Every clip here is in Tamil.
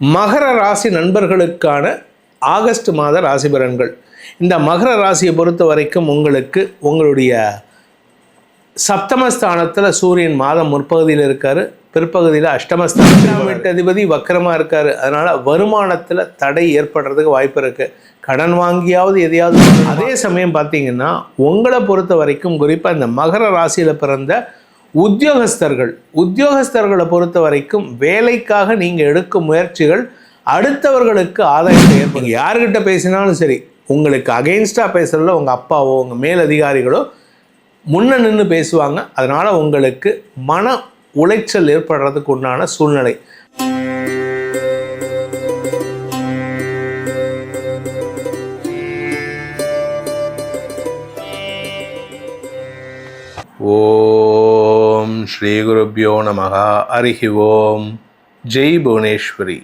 மகர ராசி நண்பர்களுக்கான ஆகஸ்ட் மாத ராசி பலன்கள். இந்த மகர ராசியை பொறுத்த வரைக்கும் உங்களுக்கு உங்களுடைய சப்தமஸ்தானத்தில் சூரியன் மாதம் முற்பகுதியில் இருக்காரு. பிற்பகுதியில் அஷ்டமஸ்தானம் அதிபதி வக்கரமாக இருக்காரு. அதனால வருமானத்தில் தடை ஏற்படுறதுக்கு வாய்ப்பு இருக்கு. கடன் வாங்கியாவது எதையாவது. அதே சமயம் பார்த்தீங்கன்னா உங்களை பொறுத்த வரைக்கும் குறிப்பாக இந்த மகர ராசியில் பிறந்த உத்தியோகஸ்தர்கள் உத்தியோகஸ்தர்களை பொறுத்த வரைக்கும் வேலைக்காக நீங்கள் எடுக்கும் முயற்சிகள் அடுத்தவர்களுக்கு ஆதாயத்தை ஏற்படும் யார்கிட்ட பேசினாலும் சரி உங்களுக்கு அகெயின்ஸ்டாக பேசுகிறதுல உங்கள் அப்பாவோ உங்கள் மேலதிகாரிகளோ முன்ன நின்று பேசுவாங்க. அதனால் உங்களுக்கு மன உளைச்சல் ஏற்படுறதுக்கு உண்டான சூழ்நிலை. ஓம் ஸ்ரீ குருப்பியோ நமகா அருகி ஓம். ஜெய் புவனேஸ்வரி.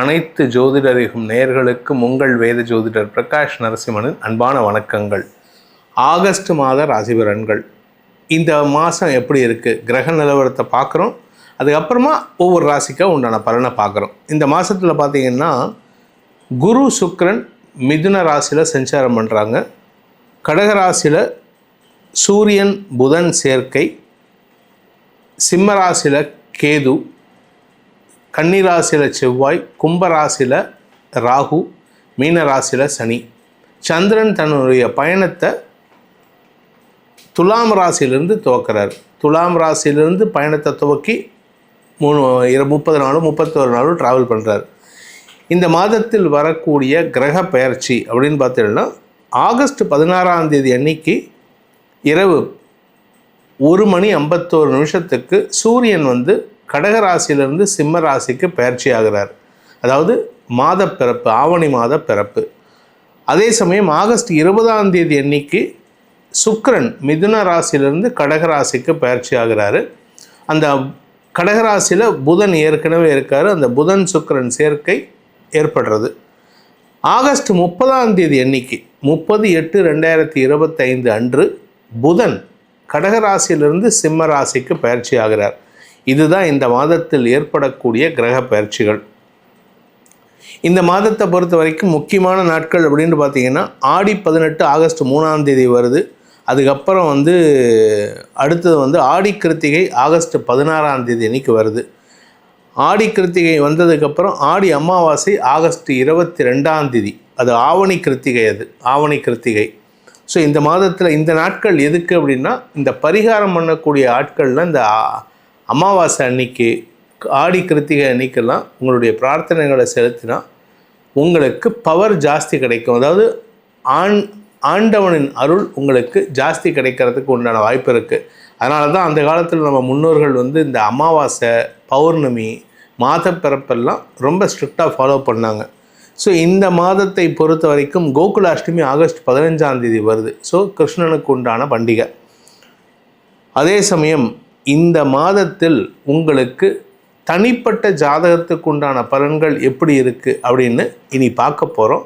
அனைத்து ஜோதிடரிகும் நேர்களுக்கும் உங்கள் வேத ஜோதிடர் பிரகாஷ் நரசிம்மனின் அன்பான வணக்கங்கள். ஆகஸ்ட் மாத ராசிபலன்கள். இந்த மாதம் எப்படி இருக்குது கிரக நிலவரத்தை பார்க்குறோம். அதுக்கப்புறமா ஒவ்வொரு ராசிக்கும் உண்டான பலனை பார்க்குறோம். இந்த மாதத்தில் பார்த்தீங்கன்னா குரு சுக்ரன் மிதுன ராசியில் சஞ்சாரம் பண்ணுறாங்க கடக ராசியில் சூரியன் புதன் சேர்க்கை சிம்மராசியில் கேது கன்னிராசியில் செவ்வாய் கும்பராசியில் ராகு மீனராசியில் சனி. சந்திரன் தன்னுடைய பயணத்தை துலாம் ராசியிலிருந்து துவக்கிறார். துலாம் ராசியிலிருந்து பயணத்தை துவக்கி மூணு இரு முப்பது நாளும் முப்பத்தோரு நாளும் ட்ராவல் பண்ணுறார் இந்த மாதத்தில் வரக்கூடிய கிரக பெயர்ச்சி அப்படின்னு பார்த்தீங்கன்னா ஆகஸ்ட் பதினாறாம் தேதி அன்னைக்கு இரவு ஒரு மணி ஐம்பத்தோரு நிமிஷத்துக்கு சூரியன் வந்து கடகராசியிலிருந்து சிம்ம ராசிக்கு பயிற்சி ஆகிறார் அதாவது மாத பிறப்பு ஆவணி மாத பிறப்பு. அதே சமயம் ஆகஸ்ட் இருபதாம் தேதி அன்னைக்கு சுக்கரன் மிதுன ராசியிலிருந்து கடகராசிக்கு பயிற்சி ஆகிறாரு அந்த கடகராசியில் புதன் ஏற்கனவே இருக்கார். அந்த புதன் சுக்கரன் சேர்க்கை ஏற்படுறது. ஆகஸ்ட் முப்பதாம் தேதி அன்னைக்கு முப்பது எட்டு ரெண்டாயிரத்தி இருபத்தைந்து அன்று புதன் கடகராசியிலிருந்து சிம்ம ராசிக்கு பயிற்சி ஆகிறார். இதுதான் இந்த மாதத்தில் ஏற்படக்கூடிய கிரக பயிற்சிகள். இந்த மாதத்தை பொறுத்த வரைக்கும் முக்கியமான நாட்கள் அப்படின்னு பார்த்தீங்கன்னா ஆடி பதினெட்டு ஆகஸ்ட் மூணாம் தேதி வருது. அதுக்கப்புறம் வந்து அடுத்தது வந்து ஆடி கிருத்திகை ஆகஸ்ட் பதினாறாம் தேதி அன்னைக்கு வருது. ஆடி கிருத்திகை வந்ததுக்கப்புறம் ஆடி அமாவாசை ஆகஸ்ட் இருபத்தி ரெண்டாம் தேதி. அது ஆவணி கிருத்திகை அது. ஆவணி கிருத்திகை. ஸோ இந்த மாதத்தில் இந்த நாட்கள் எதுக்கு அப்படின்னா இந்த பரிகாரம் பண்ணக்கூடிய ஆட்கள்லாம் இந்த அமாவாசை அன்னைக்கு ஆடி கிருத்திகை அன்னைக்கெல்லாம் உங்களுடைய பிரார்த்தனைகளை செலுத்தினா உங்களுக்கு பவர் ஜாஸ்தி கிடைக்கும். அதாவது ஆண் ஆண்டவனின் அருள் உங்களுக்கு ஜாஸ்தி கிடைக்கிறதுக்கு உண்டான வாய்ப்பு இருக்குது அதனால தான் அந்த காலத்தில் நம்ம முன்னோர்கள் வந்து இந்த அமாவாசை பௌர்ணமி மாத பிறப்பெல்லாம் ரொம்ப ஸ்ட்ரிக்டாக ஃபாலோ பண்ணாங்க. ஸோ இந்த மாதத்தை பொறுத்த வரைக்கும் கோகுலாஷ்டமி ஆகஸ்ட் பதினஞ்சாம் தேதி வருது. ஸோ கிருஷ்ணனுக்கு உண்டான பண்டிகை. அதே சமயம் இந்த மாதத்தில் உங்களுக்கு தனிப்பட்ட ஜாதகத்துக்கு உண்டான பலன்கள் எப்படி இருக்குது அப்படின்னு இனி பார்க்க போகிறோம்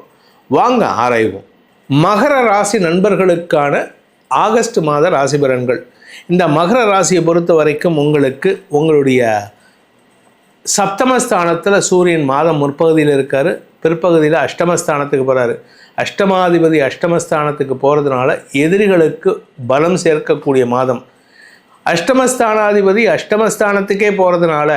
வாங்க ஆராய்வோம். மகர ராசி நண்பர்களுக்கான ஆகஸ்ட் மாத ராசி பலன்கள். இந்த மகர ராசியை பொறுத்த வரைக்கும் உங்களுக்கு உங்களுடைய சப்தமஸ்தானத்தில் சூரியன் மாதம் முற்பகுதியில் இருக்கார். பிற்பகுதியில் அஷ்டமஸ்தானத்துக்கு போகிறாரு அஷ்டமாதிபதி அஷ்டமஸ்தானத்துக்கு போகிறதுனால எதிரிகளுக்கு பலம் சேர்க்கக்கூடிய மாதம். அஷ்டமஸ்தானாதிபதி அஷ்டமஸ்தானத்துக்கே போகிறதுனால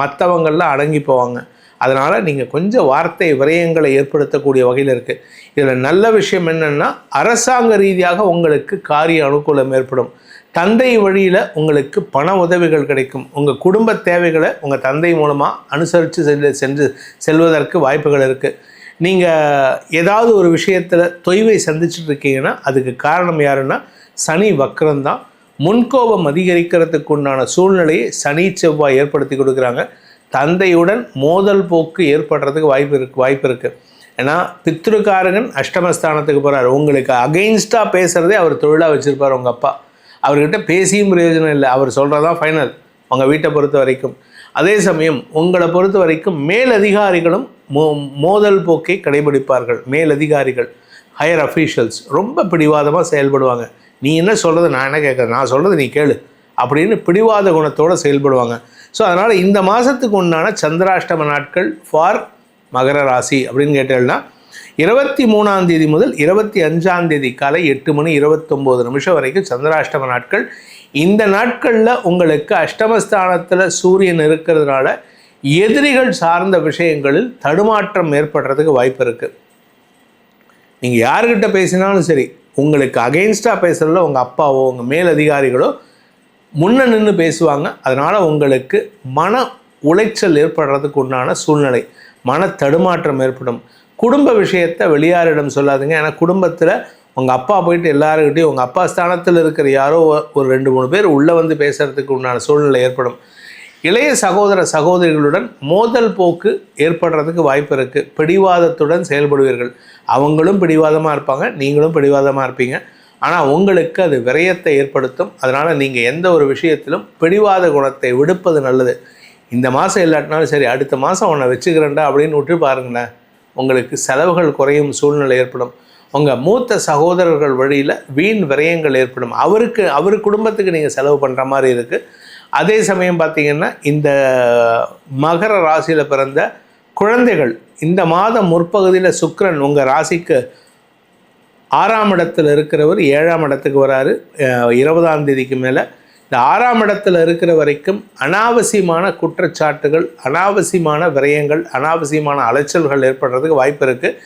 மற்றவங்கள்லாம் அடங்கி போவாங்க. அதனால் நீங்கள் கொஞ்சம் வார்த்தை விரயங்களை ஏற்படுத்தக்கூடிய வகையில் இருக்குது இதில் நல்ல விஷயம் என்னென்னா அரசாங்க ரீதியாக உங்களுக்கு காரிய அனுகூலம் ஏற்படும். தந்தை வழியில் உங்களுக்கு பண உதவிகள் கிடைக்கும். உங்கள் குடும்ப தேவைகளை உங்கள் தந்தை மூலமாக அனுசரித்து சென்று சென்று செல்வதற்கு வாய்ப்புகள் இருக்குது நீங்கள் ஏதாவது ஒரு விஷயத்தில் தொய்வை சந்திச்சுட்டு இருக்கீங்கன்னா அதுக்கு காரணம் யாருன்னா சனி வக்ரம் தான் முன்கோபம் அதிகரிக்கிறதுக்கு உண்டான சூழ்நிலையை சனி செவ்வாய் ஏற்படுத்தி கொடுக்குறாங்க. தந்தையுடன் மோதல் போக்கு ஏற்படுறதுக்கு வாய்ப்பு இருக்கு வாய்ப்பு இருக்குது ஏன்னா பித்ருக்காரகன் அஷ்டமஸ்தானத்துக்கு போகிறார் உங்களுக்கு அகெயின்ஸ்டாக பேசுகிறதே அவர் தொழிலாக வச்சுருப்பார் உங்கள் அப்பா. அவர்கிட்ட பேசியும் பிரயோஜனம் இல்லை. அவர் சொல்கிறதான் ஃபைனல் உங்கள் வீட்டை பொறுத்த வரைக்கும். அதே சமயம் உங்களை பொறுத்த வரைக்கும் மேலதிகாரிகளும் மோ மோதல் போக்கை கடைபிடிப்பார்கள். மேலதிகாரிகள் ஹையர் அஃபீஷியல்ஸ் ரொம்ப பிடிவாதமாக செயல்படுவாங்க. நீ என்ன சொல்கிறது நான் என்ன கேட்குறேன்? நான் சொல்கிறது நீ கேளு அப்படின்னு பிடிவாத குணத்தோடு செயல்படுவாங்க. ஸோ அதனால் இந்த மாதத்துக்கு உண்டான சந்திராஷ்டம நாட்கள் ஃபார் மகர ராசி அப்படின்னு கேட்டேன்னா இருபத்தி மூணாம் தேதி முதல் இருபத்தி அஞ்சாம் தேதி காலை எட்டு மணி இருபத்தொம்போது நிமிஷம் வரைக்கும் சந்திராஷ்டம நாட்கள். இந்த நாட்களில் உங்களுக்கு அஷ்டமஸ்தானத்தில் சூரியன் இருக்கிறதுனால எதிரிகள் சார்ந்த விஷயங்களில் தடுமாற்றம் ஏற்படுறதுக்கு வாய்ப்பு இருக்குது நீங்கள் யார்கிட்ட பேசினாலும் சரி உங்களுக்கு அகெயின்ஸ்டாக பேசுகிறதுல உங்கள் அப்பாவோ உங்கள் மேலதிகாரிகளோ முன்ன நின்று பேசுவாங்க. அதனால் உங்களுக்கு மன உளைச்சல் ஏற்படுறதுக்கு உண்டான சூழ்நிலை மன தடுமாற்றம் ஏற்படும். குடும்ப விஷயத்தை வெளியாரிடம் சொல்லாதுங்க. ஏன்னா குடும்பத்தில் உங்கள் அப்பா போயிட்டு எல்லாருக்கிட்டையும் உங்கள் அப்பா ஸ்தானத்தில் இருக்கிற யாரோ ஒரு ரெண்டு மூணு பேர் உள்ளே வந்து பேசுகிறதுக்கு உண்டான சூழ்நிலை ஏற்படும். இளைய சகோதர சகோதரிகளுடன் மோதல் போக்கு ஏற்படுறதுக்கு வாய்ப்பு இருக்குது பிடிவாதத்துடன் செயல்படுவீர்கள். அவங்களும் பிடிவாதமாக இருப்பாங்க நீங்களும் பிடிவாதமாக இருப்பீங்க. ஆனால் உங்களுக்கு அது விரயத்தை ஏற்படுத்தும். அதனால் நீங்கள் எந்த ஒரு விஷயத்திலும் பிடிவாத குணத்தை விடுப்பது நல்லது. இந்த மாதம் இல்லாட்டினாலும் சரி அடுத்த மாதம் உன்னை வச்சுக்கிறேன்டா அப்படின்னு விட்டு பாருங்களேன். உங்களுக்கு செலவுகள் குறையும் சூழ்நிலை ஏற்படும். உங்கள் மூத்த சகோதரர்கள் வழியில் வீண் விரயங்கள் ஏற்படும். அவருக்கு அவர் குடும்பத்துக்கு நீங்கள் செலவு பண்ணுற மாதிரி இருக்குது அதே சமயம் பார்த்திங்கன்னா இந்த மகர ராசியில் பிறந்த குழந்தைகள் இந்த மாதம் முற்பகுதியில் சுக்கரன் உங்கள் ராசிக்கு ஆறாம் இடத்தில் இருக்கிறவர் ஏழாம் இடத்துக்கு வராரு. இருபதாம் தேதிக்கு மேலே இந்த ஆறாம் இடத்துல இருக்கிற வரைக்கும் அனாவசியமான குற்றச்சாட்டுகள் அனாவசியமான விரயங்கள் அனாவசியமான அலைச்சல்கள் ஏற்படுறதுக்கு வாய்ப்பு இருக்குது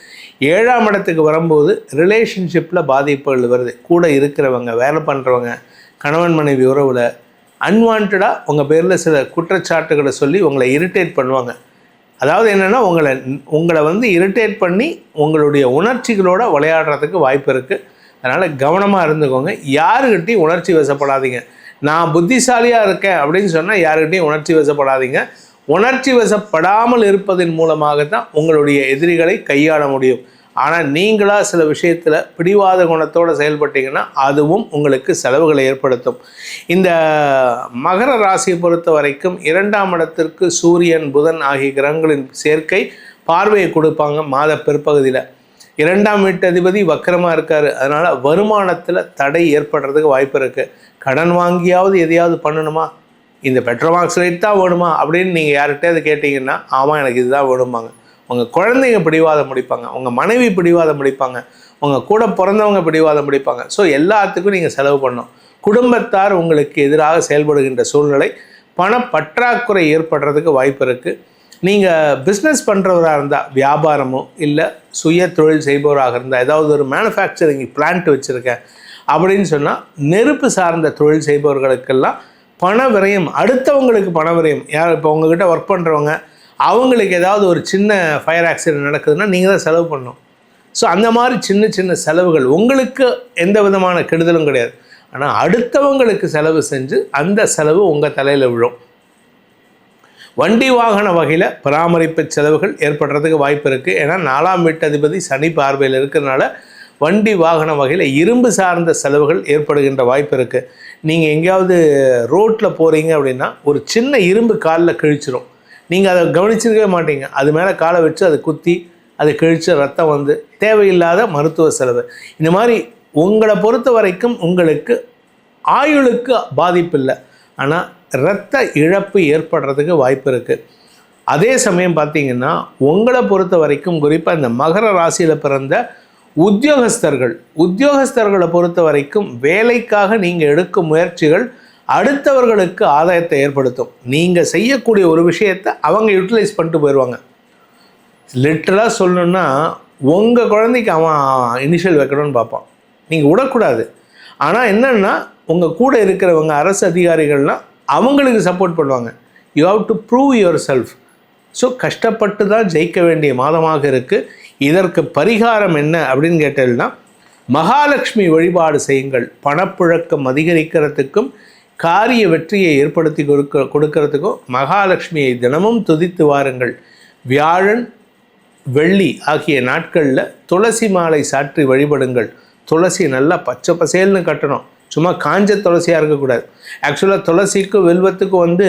ஏழாம் இடத்துக்கு வரும்போது ரிலேஷன்ஷிப்பில் பாதிப்புகள் வருது. கூட இருக்கிறவங்க வேலை பண்ணுறவங்க கணவன் மனைவி உறவில் அன்வான்டாக உங்கள் பேரில் சில குற்றச்சாட்டுகளை சொல்லி உங்களை இரிட்டேட் பண்ணுவாங்க. அதாவது என்னென்னா உங்களை உங்களை வந்து இரிட்டேட் பண்ணி உங்களுடைய உணர்ச்சிகளோடு விளையாடுறதுக்கு வாய்ப்பு இருக்குது அதனால் கவனமாக இருந்துக்கோங்க. யாருக்கிட்டையும் உணர்ச்சி வசப்படாதீங்க. நான் புத்திசாலியாக இருக்கேன் அப்படின்னு சொன்னால் யாருக்கிட்டையும் உணர்ச்சி வசப்படாதீங்க. உணர்ச்சி வசப்படாமல் இருப்பதன் மூலமாக தான் உங்களுடைய எதிரிகளை கையாள முடியும். ஆனால் நீங்களாக சில விஷயத்தில் பிடிவாத குணத்தோடு செயல்பட்டீங்கன்னா அதுவும் உங்களுக்கு செலவுகளை ஏற்படுத்தும். இந்த மகர ராசியை பொறுத்த வரைக்கும் இரண்டாம் இடத்திற்கு சூரியன் புதன் ஆகிய கிரகங்களின் சேர்க்கை பார்வையை கொடுப்பாங்க மாத பிற்பகுதியில். இரண்டாம் வீட்டதிபதி வக்கரமாக இருக்கார். அதனால் வருமானத்தில் தடை ஏற்படுறதுக்கு வாய்ப்பு இருக்குது கடன் வாங்கியாவது எதையாவது பண்ணணுமா? இந்த பெட்ரோமாக்ஸ் ரேட் தான் வேணுமா அப்படின்னு நீங்கள் யார்கிட்டயாவது கேட்டிங்கன்னா ஆமாம் எனக்கு இதுதான் வேணுமாங்க உங்கள் குழந்தைங்க பிடிவாதம் முடிப்பாங்க உங்கள் மனைவி பிடிவாதம் முடிப்பாங்க உங்கள் கூட பிறந்தவங்க பிடிவாதம் முடிப்பாங்க ஸோ எல்லாத்துக்கும் நீங்கள் செலவு பண்ணணும். குடும்பத்தார் உங்களுக்கு எதிராக செயல்படுகின்ற சூழ்நிலை பண பற்றாக்குறை ஏற்படுறதுக்கு வாய்ப்பு இருக்குது நீங்கள் பிஸ்னஸ் பண்ணுறவராக இருந்தால் வியாபாரமோ இல்லை சுய தொழில் செய்பவராக இருந்தால் ஏதாவது ஒரு மேனுஃபேக்சரிங் பிளான்ட் வச்சுருக்கேன் அப்படின்னு சொன்னால் நெருப்பு சார்ந்த தொழில் செய்பவர்களுக்கெல்லாம் பண விரயம் அடுத்தவங்களுக்கு பண விரயம். யார் இப்போ உங்ககிட்ட ஒர்க் பண்ணுறவங்க அவங்களுக்கு ஏதாவது ஒரு சின்ன ஃபயர் ஆக்சிடென்ட் நடக்குதுன்னா நீங்கள் தான் செலவு பண்ணணும். ஸோ அந்த மாதிரி சின்ன சின்ன செலவுகள் உங்களுக்கு எந்த விதமான கெடுதலும் கிடையாது. ஆனால் அடுத்தவங்களுக்கு செலவு செஞ்சு அந்த செலவு உங்கள் தலையில் விழும். வண்டி வாகன வகையில் பராமரிப்பு செலவுகள் ஏற்படுறதுக்கு வாய்ப்பு இருக்குது ஏன்னா நாலாம் வீட்டதிபதி சனி பார்வையில் இருக்கிறதுனால வண்டி வாகன வகையில் இரும்பு சார்ந்த செலவுகள் ஏற்படுகின்ற வாய்ப்பு இருக்குது நீங்கள் எங்கேயாவது ரோட்டில் போகிறீங்க அப்படின்னா ஒரு சின்ன இரும்பு காலில் கிழிச்சிரும். நீங்கள் அதை கவனிச்சிருக்கவே மாட்டீங்க. அது மேலே காலை வச்சு அதை குத்தி அது கிழிச்சு ரத்தம் வந்து தேவையில்லாத மருத்துவ செலவு. இந்த மாதிரி உங்களை பொறுத்த வரைக்கும் உங்களுக்கு ஆயுளுக்கு பாதிப்பு இல்லை. ஆனால் இரத்த இழப்பு ஏற்படுறதுக்கு வாய்ப்பு இருக்குது அதே சமயம் பார்த்தீங்கன்னா உங்களை பொறுத்த வரைக்கும் குறிப்பாக இந்த மகர ராசியில் பிறந்த உத்தியோகஸ்தர்கள் உத்தியோகஸ்தர்களை பொறுத்த வரைக்கும் வேலைக்காக நீங்கள் எடுக்கும் முயற்சிகள் அடுத்தவர்களுக்கு ஆதாயத்தை ஏற்படுத்தும். நீங்கள் செய்யக்கூடிய ஒரு விஷயத்தை அவங்க யூட்டிலைஸ் பண்ணிட்டு போயிடுவாங்க லிட்டராக சொல்லணுன்னா உங்கள் குழந்தைக்கு அவன் இனிஷியல் வைக்கணும்னு பார்ப்பான். நீங்கள் விடக்கூடாது. ஆனால் என்னென்னா உங்கள் கூட இருக்கிறவங்க அரசு அதிகாரிகள்லாம் அவங்களுக்கு சப்போர்ட் பண்ணுவாங்க. You have to prove yourself so கஷ்டப்பட்டு தான் ஜெயிக்க வேண்டிய மாதமாக இருக்குது இதற்கு பரிகாரம் என்ன அப்படின்னு கேட்டீங்கன்னா மகாலட்சுமி வழிபாடு செய்யுங்கள். பணப்புழக்கம் அதிகரிக்கிறதுக்கும் காரிய வெற்றியை ஏற்படுத்தி கொடுக்க கொடுக்கறதுக்கும் மகாலட்சுமியை தினமும் துதித்து வாருங்கள். வியாழன் வெள்ளி ஆகிய நாட்களில் துளசி மாலை சாற்றி வழிபடுங்கள். துளசி நல்லா பச்சை பசேல்னு கட்டணும். சும்மா காஞ்ச துளசியாக இருக்கக்கூடாது. ஆக்சுவலாக துளசிக்கும் வெல்வத்துக்கும் வந்து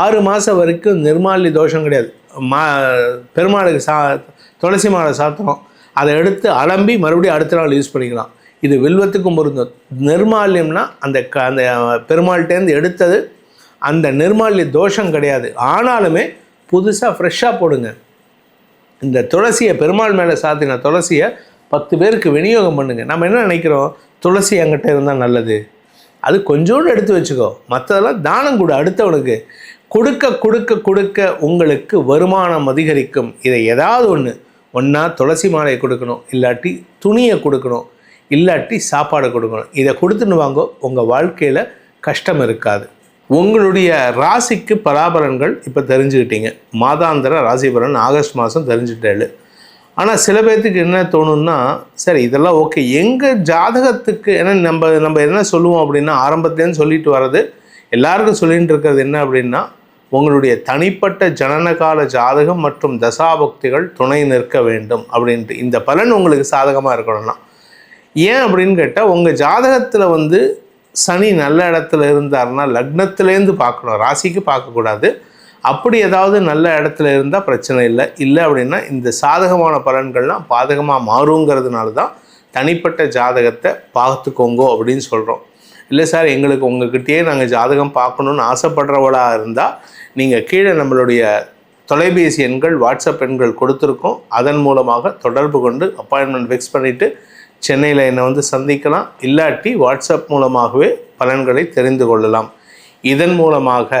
ஆறு மாதம் வரைக்கும் நிர்மாலி தோஷம் கிடையாது. மா பெருமாளுக்கு சா துளசி மாலை சாத்திரம். அதை எடுத்து அலம்பி மறுபடியும் அடுத்த நாள் யூஸ் பண்ணிக்கலாம். இது வில்வத்துக்கும் பொருந்தும். நிர்மால்யம்னா அந்த க அந்த பெருமாள்கிட்டேருந்து எடுத்தது அந்த நிர்மால்ய தோஷம் கிடையாது. ஆனாலுமே புதுசாக ஃப்ரெஷ்ஷாக போடுங்க. இந்த துளசியை பெருமாள் மேலே சாத்தின துளசியை பத்து பேருக்கு விநியோகம் பண்ணுங்கள் நம்ம என்ன நினைக்கிறோம்? துளசி என்கிட்ட இருந்தால் நல்லது. அது கொஞ்சோண்டு எடுத்து வச்சுக்கோ. மற்றதெல்லாம் தானம் கொடு அடுத்தவனுக்கு. கொடுக்க கொடுக்க கொடுக்க உங்களுக்கு வருமானம் அதிகரிக்கும். இதை ஏதாவது ஒன்று ஒன்றா துளசி மாலையை கொடுக்கணும். இல்லாட்டி துணியை கொடுக்கணும். இல்லாட்டி சாப்பாடு கொடுக்கணும். இதை கொடுத்துன்னு வாங்கோ. உங்கள் வாழ்க்கையில் கஷ்டம் இருக்காது. உங்களுடைய ராசிக்கு பலாபலன்கள் இப்போ தெரிஞ்சுக்கிட்டீங்க. மாதாந்திர ராசி பலன் ஆகஸ்ட் மாதம் தெரிஞ்சுட்டேள் ஆனால் சில பேர்த்துக்கு என்ன தோணும்னா சரி இதெல்லாம் ஓகே எங்கள் ஜாதகத்துக்கு ஏன்னா நம்ம நம்ம என்ன சொல்லுவோம் அப்படின்னா ஆரம்பத்துலேருந்து சொல்லிட்டு வர்றது எல்லாருக்கும் சொல்லிட்டு இருக்கிறது என்ன அப்படின்னா உங்களுடைய தனிப்பட்ட ஜனனகால ஜாதகம் மற்றும் தசாபக்திகள் துணை நிற்க வேண்டும் அப்படின்ட்டு. இந்த பலன் உங்களுக்கு சாதகமாக இருக்கணும்னா. ஏன் அப்படின்னு கேட்டால் உங்கள் ஜாதகத்தில் வந்து சனி நல்ல இடத்துல இருந்தாருன்னா லக்னத்துலேருந்து பார்க்கணும். ராசிக்கு பார்க்கக்கூடாது. அப்படி ஏதாவது நல்ல இடத்துல இருந்தால் பிரச்சனை இல்லை. இல்லை அப்படின்னா இந்த சாதகமான பலன்கள்லாம் பாதகமாக மாறுங்கிறதுனால தான் தனிப்பட்ட ஜாதகத்தை பார்த்துக்கோங்கோ அப்படின்னு சொல்கிறோம் இல்லை சார் எங்களுக்கு உங்ககிட்டயே நாங்கள் ஜாதகம் பார்க்கணுன்னு ஆசைப்படுறவளாக இருந்தால் நீங்கள் கீழே நம்மளுடைய தொலைபேசி எண்கள் வாட்ஸ்அப் எண்கள் கொடுத்துருக்கோம். அதன் மூலமாக தொடர்பு கொண்டு அப்பாயின்மெண்ட் ஃபிக்ஸ் பண்ணிவிட்டு சென்னையில் என்னை வந்து சந்திக்கலாம். இல்லாட்டி வாட்ஸ்அப் மூலமாகவே பலன்களை தெரிந்து கொள்ளலாம். இதன் மூலமாக